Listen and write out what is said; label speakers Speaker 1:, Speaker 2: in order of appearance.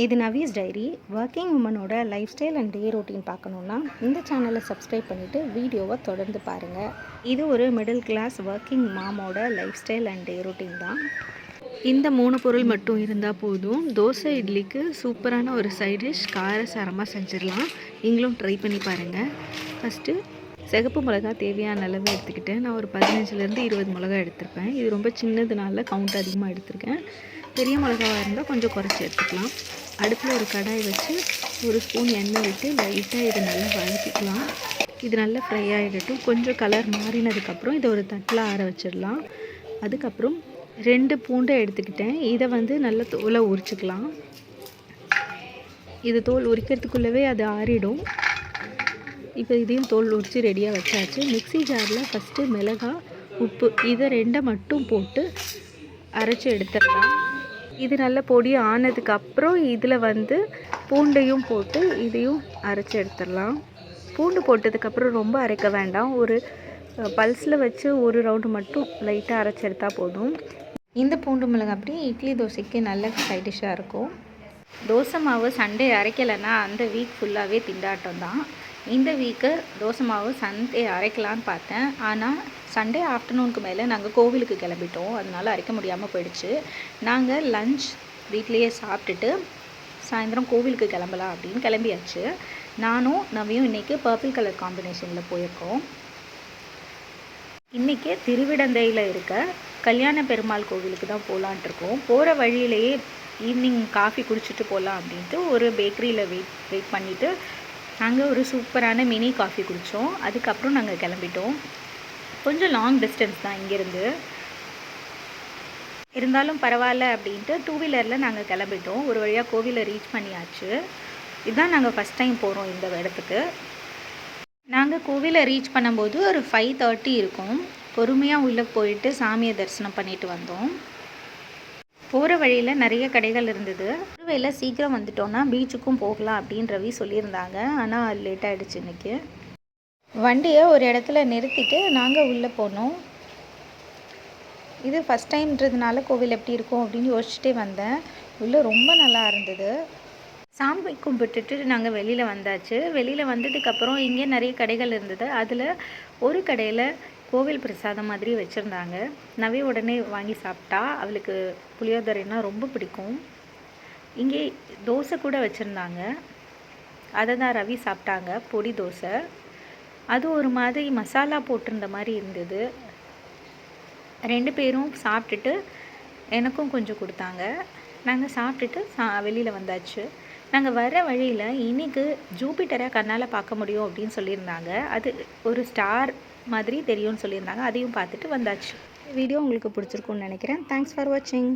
Speaker 1: இது Navi's diary. Working உமனோட life style and day routine பார்க்கணுன்னா இந்த சேனலை சப்ஸ்கிரைப் பண்ணிவிட்டு வீடியோவை தொடர்ந்து பாருங்கள் இது ஒரு மிடில் கிளாஸ் ஒர்க்கிங் மாமோட life style and day routine தான். இந்த மூணு பொருள் மட்டும் இருந்தால் போதும். தோசை இட்லிக்கு சூப்பரான ஒரு சைட் டிஷ் காரசாரமாக செஞ்சிடலாம். நீங்களும் ட்ரை பண்ணி பாருங்கள் ஃபஸ்ட்டு சிகப்பு மிளகா தேவையான அளவு எடுத்துக்கிட்டேன் நான் ஒரு பதினஞ்சுலேருந்து இருபது மிளகா எடுத்திருப்பேன். இது ரொம்ப சின்னதுனால கவுண்ட் அதிகமாக எடுத்திருக்கேன். பெரிய மிளகாவாக இருந்தால் கொஞ்சம் குறைச்சி எடுத்துக்கலாம். அடுப்பில் ஒரு கடாய் வச்சு ஒரு ஸ்பூன் எண்ணெய் விட்டு லைட்டாக இதை நல்லா வதக்கிக்கலாம். இது நல்லா ஃப்ரை ஆகிடட்டும் கொஞ்சம் கலர் மாறினதுக்கப்புறம் இதை ஒரு தட்டில் ஆற வச்சிடலாம். அதுக்கப்புறம் ரெண்டு பூண்டை எடுத்துக்கிட்டேன். இதை வந்து நல்லா தோலை உரிச்சிக்கலாம். இது தோல் உரிக்கிறதுக்குள்ளவே அது ஆறிடும். இப்போ இதையும் தோல் உரித்து ரெடியாக வச்சாச்சு. மிக்ஸி ஜாரில் ஃபஸ்ட்டு மிளகாய் உப்பு இதை ரெண்டை மட்டும் போட்டு அரைச்சி எடுத்துடலாம். இது நல்ல பொடி ஆனதுக்கப்புறம் இதில் வந்து பூண்டையும் போட்டு இதையும் அரைச்சி எடுத்துடலாம். பூண்டு போட்டதுக்கப்புறம் ரொம்ப அரைக்க வேண்டாம். ஒரு பல்ஸில் வச்சு ஒரு ரவுண்டு மட்டும் லைட்டாக அரைச்சி எடுத்தால் போதும். இந்த பூண்டு மிளகாய் அப்படியே இட்லி தோசைக்கு நல்ல சைட் டிஷ்ஷாக இருக்கும். தோசை மாவு சண்டே அரைக்கலைன்னா அந்த வீக் ஃபுல்லாகவே திண்டாட்டம் தான். இந்த வீக்கு தோசை மாவு சண்டே அரைக்கலான்னு பார்த்தேன். ஆனால் சண்டே ஆஃப்டர்நூனுக்கு மேலே நாங்கள் கோவிலுக்கு கிளம்பிட்டோம். அதனால் அரைக்க முடியாமல் போயிடுச்சு. நாங்கள் லஞ்ச் வீட்லேயே சாப்பிட்டுட்டு சாயந்தரம் கோவிலுக்கு கிளம்பலாம் அப்படின்னு கிளம்பியாச்சு. நானும் நவியும் இன்றைக்கி பர்பிள் கலர் காம்பினேஷனில் போயிருக்கோம். இன்றைக்கி திருவிடந்தையில் இருக்க கல்யாண பெருமாள் கோவிலுக்கு தான் போகலான்ட்டு இருக்கோம். போகிற வழியிலேயே ஈவினிங் காஃபி குடிச்சிட்டு போகலாம் அப்படின்ட்டு ஒரு பேக்கரியில் வெயிட் வெயிட் பண்ணிவிட்டு நாங்கள் ஒரு சூப்பரான மினி காஃபி குடித்தோம். அதுக்கப்புறம் நாங்கள் கிளம்பிட்டோம். கொஞ்சம் லாங் டிஸ்டன்ஸ் தான் இங்கேருந்து. இருந்தாலும் பரவாயில்ல அப்படின்ட்டு டூ வீலரில் நாங்கள் கிளம்பிட்டோம். ஒரு வழியாக கோவிலை ரீச் பண்ணியாச்சு. இதுதான் நாங்கள் ஃபஸ்ட் டைம் போகிறோம் இந்த இடத்துக்கு. நாங்கள் கோவிலை ரீச் பண்ணும்போது ஒரு ஃபைவ் தேர்ட்டி இருக்கும். பொறுமையாக உள்ளே போயிட்டு சாமியை தரிசனம் பண்ணிட்டு வந்தோம். போகிற வழியில் நிறைய கடைகள் இருந்தது. ஒருவேளை சீக்கிரம் வந்துட்டோன்னா பீச்சுக்கும் போகலாம் அப்படின்னு ரவி சொல்லியிருந்தாங்க. ஆனால் லேட் ஆகிடுச்சு இன்றைக்கி வண்டியை ஒரு இடத்துல நிறுத்திட்டு நாங்கள் உள்ளே போனோம். இது ஃபஸ்ட் டைம்ன்றதுனால கோவில் எப்படி இருக்கும் அப்படின்னு யோசிச்சுட்டே வந்தேன். உள்ளே ரொம்ப நல்லா இருந்தது. சாமி கும்பிட்டுட்டு நாங்கள் வெளியில் வந்தாச்சு. வெளியில் வந்ததுக்கப்புறம் இங்கே நிறைய கடைகள் இருந்தது. அதில் ஒரு கடையில் கோவில் பிரசாதம் மாதிரி வச்சுருந்தாங்க. நவி உடனே வாங்கி சாப்பிட்டா அவளுக்கு புளியோதரைனா ரொம்ப பிடிக்கும். இங்கே தோசை கூட வச்சுருந்தாங்க. அதை தான் ரவி சாப்பிட்டாங்க பொடி தோசை. அது ஒரு மாதிரி மசாலா போட்டிருந்த மாதிரி இருந்தது. ரெண்டு பேரும் சாப்பிட்டுட்டு எனக்கும் கொஞ்சம் கொடுத்தாங்க. நாங்கள் சாப்பிட்டுட்டு சா வெளியில் வந்தாச்சு. நாங்கள் வர வழியில் இன்றைக்கு ஜூபிட்டரை கண்ணால் பார்க்க முடியும் அப்படின்னு சொல்லியிருந்தாங்க. அது ஒரு ஸ்டார் மாதிரி தெரியும்னு சொல்லியிருந்தாங்க. அதையும் பார்த்துட்டு வந்தாச்சு. வீடியோ உங்களுக்கு பிடிச்சிருக்கும்னு நினைக்கிறேன். தேங்க்ஸ் ஃபார் வாட்சிங்